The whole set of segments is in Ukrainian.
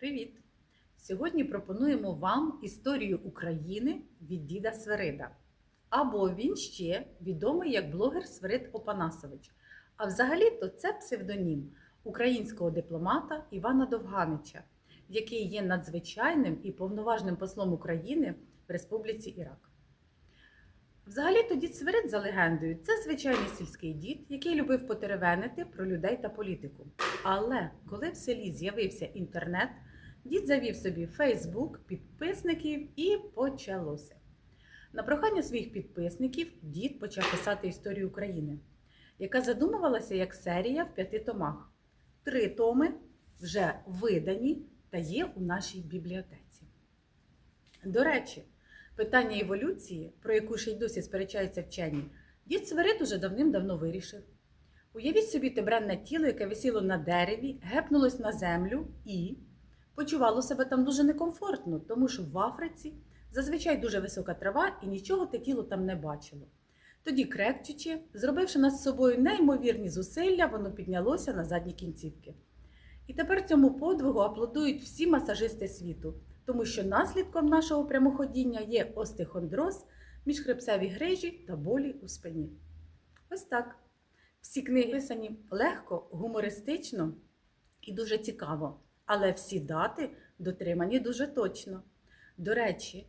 Привіт! Сьогодні пропонуємо вам історію України від діда Сверида. Або він ще відомий як блогер Сверид Опанасович. А взагалі-то це псевдонім українського дипломата Івана Довганича, який є надзвичайним і повноважним послом України в Республіці Ірак. Взагалі-то дід Свирид за легендою це звичайний сільський дід, який любив потеревенити про людей та політику. Але коли в селі з'явився інтернет, дід завів собі Фейсбук, підписників і почалося. На прохання своїх підписників дід почав писати історію України, яка задумувалася як серія в п'яти томах. Три томи вже видані та є у нашій бібліотеці. До речі, питання еволюції, про яку ще й досі сперечаються вчені, дід Сверид уже давним-давно вирішив. Уявіть собі тебренне тіло, яке висіло на дереві, гепнулось на землю і почувало себе там дуже некомфортно, тому що в Африці зазвичай дуже висока трава і нічого те тіло там не бачило. Тоді, крекчучи, зробивши над собою неймовірні зусилля, воно піднялося на задні кінцівки. І тепер цьому подвигу аплодують всі масажисти світу, тому що наслідком нашого прямоходіння є остеохондроз, міжхребцеві грижі та болі у спині. Ось так. Всі книги писані легко, гумористично і дуже цікаво, але всі дати дотримані дуже точно. До речі,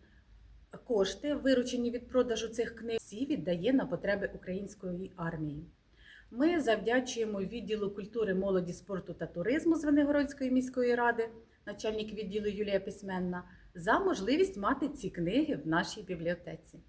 кошти, виручені від продажу цих книг, всі віддає на потреби української армії. Ми завдячуємо відділу культури, молоді, спорту та туризму Звенигородської міської ради, начальник відділу Юлія Письменна, за можливість мати ці книги в нашій бібліотеці.